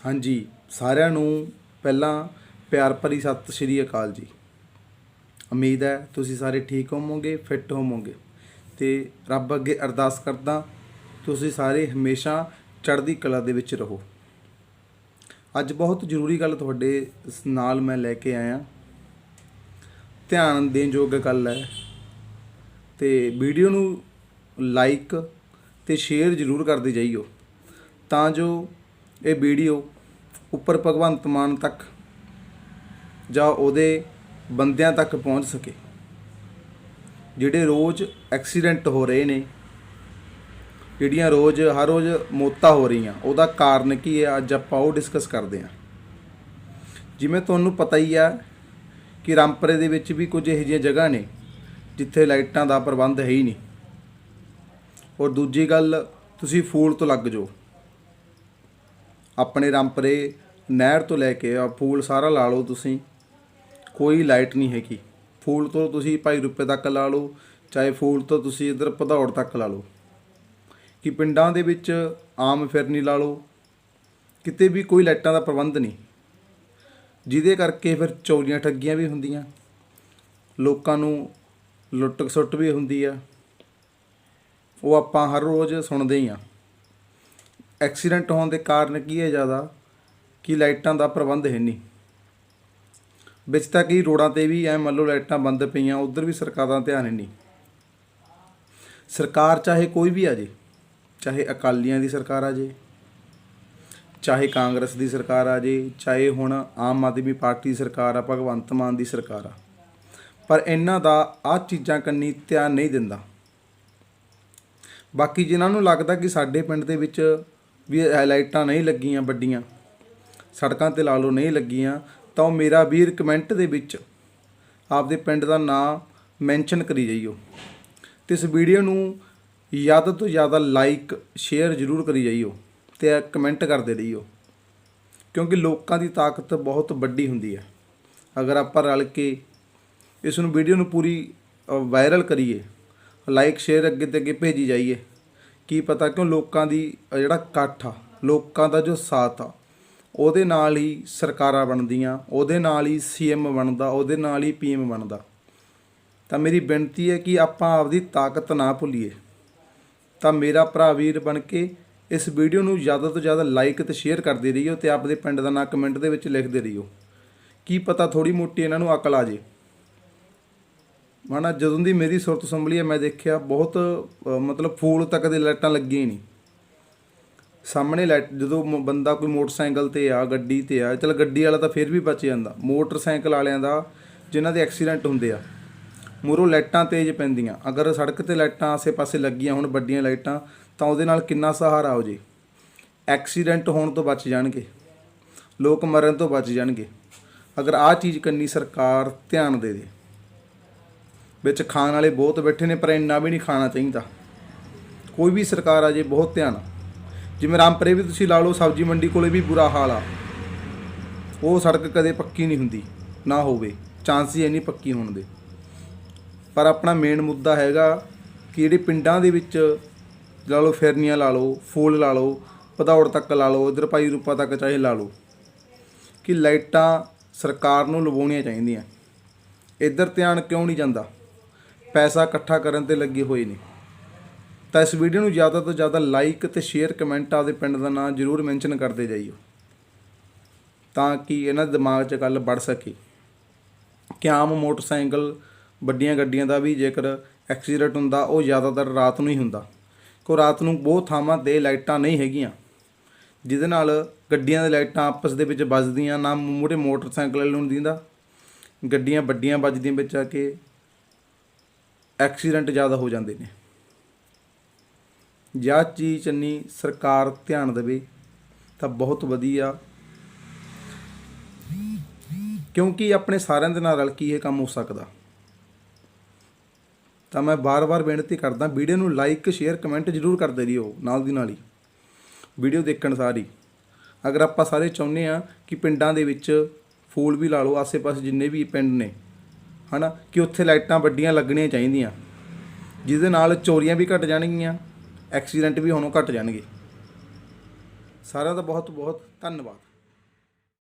ਹਾਂਜੀ, ਸਾਰਿਆਂ ਨੂੰ ਪਹਿਲਾਂ ਪਿਆਰ ਭਰੀ ਸਤਿ ਸ਼੍ਰੀ ਅਕਾਲ ਜੀ। ਉਮੀਦ ਹੈ ਤੁਸੀਂ ਸਾਰੇ ਠੀਕ ਹੋਵੋਗੇ ਫਿੱਟ ਹੋਵੋਗੇ ਤੇ ਰੱਬ ਅੱਗੇ ਅਰਦਾਸ ਕਰਦਾ, ਤੁਸੀਂ ਸਾਰੇ ਹਮੇਸ਼ਾ ਚੜ੍ਹਦੀ ਕਲਾ ਦੇ ਵਿੱਚ ਰਹੋ। ਅੱਜ ਬਹੁਤ ਜ਼ਰੂਰੀ ਗੱਲ ਤੁਹਾਡੇ ਨਾਲ ਮੈਂ ਲੈ ਕੇ ਆਇਆ। ਧਿਆਨ ਦੇਣ ਯੋਗ ਗੱਲ ਹੈ ਤੇ ਵੀਡੀਓ ਨੂੰ ਲਾਈਕ ਤੇ ਸ਼ੇਅਰ ਜ਼ਰੂਰ ਕਰਦੇ ਜਾਈਓ, ਤਾਂ ਜੋ ਇਹ ਵੀਡੀਓ ਉੱਪਰ ਭਗਵੰਤ ਮਾਨ ਤੱਕ ਜਾਂ ਉਹਦੇ ਬੰਦਿਆਂ ਤੱਕ ਪਹੁੰਚ ਸਕੇ, ਜਿਹੜੇ ਰੋਜ਼ ਐਕਸੀਡੈਂਟ ਹੋ ਰਹੇ ਨੇ, ਜਿਹੜੀਆਂ ਰੋਜ਼, ਹਰ ਰੋਜ਼ ਮੌਤਾਂ ਹੋ ਰਹੀਆਂ, ਉਹਦਾ ਕਾਰਨ ਕੀ ਹੈ, ਅੱਜ ਆਪਾਂ ਉਹ ਡਿਸਕਸ ਕਰਦੇ ਹਾਂ। ਜਿਵੇਂ ਤੁਹਾਨੂੰ ਪਤਾ ਹੀ ਆ ਕਿ ਰਾਮਪਰੇ ਦੇ ਵਿੱਚ ਵੀ ਕੁਝ ਇਹੋ ਜਿਹੀਆਂ ਜਗ੍ਹਾ ਨੇ, ਜਿੱਥੇ ਲਾਈਟਾਂ ਦਾ ਪ੍ਰਬੰਧ ਹੈ ਹੀ ਨਹੀਂ। ਔਰ ਦੂਜੀ ਗੱਲ, ਤੁਸੀਂ ਫੂਲ ਤੋਂ ਲੱਗ ਜਾਓ। ਆਪਣੇ ਰੰਪਰੇ ਨਹਿਰ ਤੋਂ ਲੈ ਕੇ ਆ, ਫੂਲ ਸਾਰਾ ਲਾ ਲਓ ਤੁਸੀਂ। ਕੋਈ ਲਾਈਟ ਨਹੀਂ ਹੈਗੀ। ਫੂਲ ਤੋਂ ਤੁਸੀਂ ਭਾਈ ਰੁਪਏ ਤੱਕ ਲਾ ਲਓ, ਚਾਹੇ ਫੂਲ ਤੋਂ ਤੁਸੀਂ ਇਧਰ ਭਦੌੜ ਤੱਕ ਲਾ ਲਓ। ਕਿ ਪਿੰਡਾਂ ਦੇ ਵਿੱਚ ਆਮ ਫਿਰਨੀ ਲਾ ਲਓ। ਕਿਤੇ ਵੀ ਕੋਈ ਲਾਈਟਾਂ ਦਾ ਪ੍ਰਬੰਧ ਨਹੀਂ। ਜਿਹਦੇ ਕਰਕੇ ਫਿਰ ਚੋਰੀਆਂ ਠੱਗੀਆਂ ਵੀ ਹੁੰਦੀਆਂ। ਲੋਕਾਂ ਨੂੰ ਲੁੱਟ ਖਸੁੱਟ ਵੀ ਹੁੰਦੀ ਆ। ਉਹ ਆਪਾਂ ਹਰ ਰੋਜ਼ ਸੁਣਦੇ ਹੀ ਆ। ਐਕਸੀਡੈਂਟ ਹੋਣ ਦੇ ਕਾਰਨ ਕੀ ਹੈ ਜ਼ਿਆਦਾ? ਕਿ ਲਾਈਟਾਂ ਦਾ ਪ੍ਰਬੰਧ ਹੈ ਨਹੀਂ। ਵਿੱਚ ਤਾਂ ਕਈ ਰੋਡਾਂ ਤੇ ਵੀ ਐ ਮੰਨ ਲਓ ਲਾਈਟਾਂ ਬੰਦ ਪਈਆਂ, ਉਧਰ ਵੀ ਸਰਕਾਰ ਦਾ ਧਿਆਨ ਹੈ ਨਹੀਂ। ਸਰਕਾਰ ਚਾਹੇ ਕੋਈ ਵੀ ਆ ਜੇ, ਚਾਹੇ ਅਕਾਲੀਆਂ ਦੀ ਸਰਕਾਰ ਆ ਜੇ, ਚਾਹੇ ਕਾਂਗਰਸ ਦੀ ਸਰਕਾਰ ਆ ਜੇ, ਚਾਹੇ ਹੁਣ ਆਮ ਆਦਮੀ ਪਾਰਟੀ ਦੀ ਸਰਕਾਰ ਆ, ਭਗਵੰਤ ਮਾਨ ਦੀ ਸਰਕਾਰ ਆ। ਪਰ ਇਹਨਾਂ ਦਾ ਆਹ ਚੀਜ਼ਾਂ ਕੰਨੀ ਧਿਆਨ ਨਹੀਂ ਦਿੰਦਾ। ਬਾਕੀ ਜਿਨ੍ਹਾਂ ਨੂੰ ਲੱਗਦਾ ਕਿ ਸਾਡੇ ਪਿੰਡ ਦੇ ਵਿੱਚ ਵੀ ਇਹ ਨਹੀਂ ਲੱਗੀਆਂ ਵੱਡੀਆਂ, ਸੜਕਾਂ ਤੇ ਲਾ ਲਓ ਨਹੀਂ ਲੱਗੀਆਂ, ਤਾਂ ਉਹ ਮੇਰਾ ਵੀਰ ਕਮੈਂਟ ਦੇ ਵਿੱਚ ਆਪਦੇ ਪਿੰਡ ਦਾ ਨਾਮ ਮੈਂਸ਼ਨ ਕਰੀ ਜਾਈਓ। ਤੇ ਇਸ ਵੀਡੀਓ ਨੂੰ ਜ਼ਿਆਦਾ ਤੋਂ ਜ਼ਿਆਦਾ ਲਾਈਕ ਸ਼ੇਅਰ ਜ਼ਰੂਰ ਕਰੀ ਜਾਈਓ ਤੇ ਕਮੈਂਟ ਕਰਦੇ ਰਹੀਓ। ਕਿਉਂਕਿ ਲੋਕਾਂ ਦੀ ਤਾਕਤ ਬਹੁਤ ਵੱਡੀ ਹੁੰਦੀ ਹੈ। ਅਗਰ ਆਪਾਂ ਰਲ ਕੇ ਇਸ ਨੂੰ ਵੀਡੀਓ ਨੂੰ ਪੂਰੀ ਵਾਇਰਲ ਕਰੀਏ ਲਾਈਕ ਸ਼ੇਅਰ ਅੱਗੇ ਤੇ ਅੱਗੇ ਭੇਜੀ ਜਾਈਏ ਕੀ ਪਤਾ ਕਿਉਂ ਲੋਕਾਂ ਦੀ ਜਿਹੜਾ ਇਕੱਠ ਆ, ਲੋਕਾਂ ਦਾ ਜੋ ਸਾਥ ਆ, ਉਹਦੇ ਨਾਲ ਹੀ ਸਰਕਾਰਾਂ ਬਣਦੀਆਂ, ਉਹਦੇ ਨਾਲ ਹੀ ਸੀਐਮ ਬਣਦਾ, ਉਹਦੇ ਨਾਲ ਹੀ ਪੀਐਮ ਬਣਦਾ। ਤਾਂ ਮੇਰੀ ਬੇਨਤੀ ਹੈ ਕਿ ਆਪਾਂ ਆਪਦੀ ਤਾਕਤ ਨਾ ਭੁੱਲੀਏ। ਤਾਂ ਮੇਰਾ ਭਰਾ ਵੀਰ ਬਣ ਕੇ ਇਸ ਵੀਡੀਓ ਨੂੰ ਜ਼ਿਆਦਾ ਤੋਂ ਜ਼ਿਆਦਾ ਲਾਈਕ ਤੇ ਸ਼ੇਅਰ ਕਰਦੇ ਰਹੀਓ ਤੇ ਆਪਦੇ ਪਿੰਡ ਦਾ ਨਾਂ ਕਮੈਂਟ ਦੇ ਵਿੱਚ ਲਿਖਦੇ ਰਹੀਓ। ਕੀ ਪਤਾ ਥੋੜੀ ਮੋਟੀ ਇਹਨਾਂ ਨੂੰ ਅਕਲ ਆ ਜੇ। ਮਾਣਾ ਜਦੋਂ ਦੀ ਮੇਰੀ ਸੁਰਤ ਸੰਭਲੀ ਹੈ ਮੈਂ ਦੇਖਿਆ ਬਹੁਤ ਅ, ਮਤਲਬ ਫੂਲ ਤੱਕ ਦੇ ਲਾਈਟਾਂ ਲੱਗੀਆਂ ਹੀ ਨਹੀਂ। ਸਾਹਮਣੇ ਲਾਈਟ ਜਦੋਂ ਮ- ਬੰਦਾ ਕੋਈ ਮੋਟਰਸਾਈਕਲ ਤੇ ਆ ਗੱਡੀ ਤੇ ਆ ਚਲ ਗੱਡੀ ਵਾਲਾ ਤਾਂ ਫਿਰ ਵੀ ਬਚ ਜਾਂਦਾ। ਮੋਟਰਸਾਈਕਲ ਵਾਲਿਆਂ ਦਾ ਜਿਨ੍ਹਾਂ ਦੇ ਐਕਸੀਡੈਂਟ ਹੁੰਦੇ ਆ ਮੂਹਰੋਂ ਲਾਈਟਾਂ ਤੇਜ਼ ਪੈਂਦੀਆਂ। ਅਗਰ ਸੜਕ ਤੇ ਲਾਈਟਾਂ ਆਸੇ-ਪਾਸੇ ਲੱਗੀਆਂ ਹੁਣ ਵੱਡੀਆਂ ਲਾਈਟਾਂ ਤਾਂ ਉਹਦੇ ਨਾਲ ਕਿੰਨਾ ਸਹਾਰਾ ਹੋ ਜੇ? ਐਕਸੀਡੈਂਟ ਹੋਣ ਤੋਂ ਬਚ ਜਾਣਗੇ। ਲੋਕ ਮਰਨ ਤੋਂ ਬਚ ਜਾਣਗੇ। ਅਗਰ ਆਹ ਚੀਜ਼ ਕੰਨੀ ਸਰਕਾਰ ਧਿਆਨ ਦੇ ਦੇ। ਵਿੱਚ ਖਾਣ ਵਾਲੇ ਬਹੁਤ ਬੈਠੇ ਨੇ, ਪਰ ਇੰਨਾ ਵੀ ਨਹੀਂ ਖਾਣਾ ਚਾਹੀਦਾ। ਕੋਈ ਵੀ ਸਰਕਾਰ ਆ ਜੇ, ਬਹੁਤ ਧਿਆਨ। ਜਿਵੇਂ ਰਾਮਪਰੇ ਵੀ ਤੁਸੀਂ ਲਾ ਲਓ, ਸਬਜ਼ੀ ਮੰਡੀ ਕੋਲੇ ਵੀ ਬੁਰਾ ਹਾਲ ਆ। ਉਹ ਸੜਕ ਕਦੇ ਪੱਕੀ ਨਹੀਂ ਹੁੰਦੀ, ਨਾ ਹੋਵੇ। ਚਾਂਸ ਹੀ ਹੈ ਨਹੀਂ ਪੱਕੀ ਹੋਣ ਦੇ। ਪਰ ਆਪਣਾ ਮੇਨ ਮੁੱਦਾ ਹੈਗਾ ਕਿ ਜਿਹੜੇ ਪਿੰਡਾਂ ਦੇ ਵਿੱਚ ਲਾ ਲਓ, ਫੇਰਨੀਆਂ ਲਾ ਲਓ, ਫੂਲ ਲਾ ਲਓ, ਭਦੌੜ ਤੱਕ ਲਾ ਲਓ, ਇਧਰ ਭਾਈ ਰੂਪਾ ਤੱਕ ਚਾਹੇ ਲਾ ਲਓ, ਕਿ ਲਾਈਟਾਂ ਸਰਕਾਰ ਨੂੰ ਲਵਾਉਣੀਆਂ ਚਾਹੀਦੀਆਂ। ਇੱਧਰ ਧਿਆਨ ਕਿਉਂ ਨਹੀਂ ਜਾਂਦਾ? ਪੈਸਾ ਇਕੱਠਾ ਕਰਨ ਤੇ ਲੱਗੇ ਹੋਏ ਨੇ ਤਾਂ ਇਸ ਵੀਡੀਓ ਨੂੰ ਜ਼ਿਆਦਾ ਤੋਂ ਜ਼ਿਆਦਾ ਲਾਈਕ ਤੇ ਸ਼ੇਅਰ ਕਮੈਂਟ ਆਪਦੇ ਪਿੰਡ ਦਾ ਨਾਮ ਜ਼ਰੂਰ ਮੈਂਸ਼ਨ ਕਰਦੇ ਜਾਈਓ। ਤਾਂ ਕਿ ਇਹਨਾਂ ਦੇ ਦਿਮਾਗ 'ਚ ਗੱਲ ਵੜ ਸਕੇ। ਕਿ ਆਮ ਮੋਟਰਸਾਈਕਲ ਵੱਡੀਆਂ ਗੱਡੀਆਂ ਦਾ ਵੀ ਜੇਕਰ ਐਕਸੀਡੈਂਟ ਹੁੰਦਾ, ਉਹ ਜ਼ਿਆਦਾਤਰ ਰਾਤ ਨੂੰ ਹੀ ਹੁੰਦਾ। ਕੋ ਰਾਤ ਨੂੰ ਬਹੁਤ ਥਾਵਾਂ ਤੇ ਲਾਈਟਾਂ ਨਹੀਂ ਹੈਗੀਆਂ। ਜਿਹਦੇ ਨਾਲ ਗੱਡੀਆਂ ਦੇ ਲਾਈਟਾਂ ਆਪਸ ਦੇ ਵਿੱਚ ਵੱਜਦੀਆਂ, ਨਾ ਮੂਹਰੇ ਮੋਟਰਸਾਈਕਲ ਵਾਲੇ ਨੂੰ ਦਿੰਦਾ। ਗੱਡੀਆਂ ਵੱਡੀਆਂ ਵੱਜਦੀਆਂ ਵਿੱਚ ਆ ਕੇ ਐਕਸੀਡੈਂਟ ਜ਼ਿਆਦਾ ਹੋ ਜਾਂਦੇ ਨੇ। ਜਾਂ ਚੀਜ਼ ਚੰਨੀ ਸਰਕਾਰ ਧਿਆਨ ਦੇਵੇ ਤਾਂ ਬਹੁਤ ਵਧੀਆ। ਕਿਉਂਕਿ ਆਪਣੇ ਸਾਰਿਆਂ ਦੇ ਨਾਲ ਰਲ ਕੇ ਇਹ ਕੰਮ ਹੋ ਸਕਦਾ। ਤਾਂ ਮੈਂ ਬਾਰ-ਬਾਰ ਬੇਨਤੀ ਕਰਦਾ, ਵੀਡੀਓ ਨੂੰ ਲਾਈਕ ਸ਼ੇਅਰ ਕਮੈਂਟ ਜ਼ਰੂਰ ਕਰਦੇ ਰਹੀਓ ਨਾਲ ਦੀ ਨਾਲ ਹੀ। ਵੀਡੀਓ ਦੇਖਣ ਸਾਰੀ। ਅਗਰ ਆਪਾਂ ਸਾਰੇ ਚਾਹੁੰਦੇ ਆ ਕਿ ਪਿੰਡਾਂ ਦੇ ਵਿੱਚ ਫੂਲ ਵੀ ਲਾ ਲਓ, ਆਸੇ-ਪਾਸੇ ਜਿੰਨੇ ਵੀ ਪਿੰਡ ਨੇ ਹਨਾ, ਕਿ ਉੱਥੇ ਲਾਈਟਾਂ ਵੱਡੀਆਂ ਲੱਗਣੀਆਂ ਚਾਹੀਦੀਆਂ। ਜਿਹਦੇ ਨਾਲ ਚੋਰੀਆਂ ਵੀ ਘਟ ਜਾਣਗੀਆਂ, ਐਕਸੀਡੈਂਟ ਵੀ ਹੋਣੋਂ ਘਟ ਜਾਣਗੇ। ਸਾਰਿਆਂ ਦਾ ਬਹੁਤ ਬਹੁਤ ਧੰਨਵਾਦ।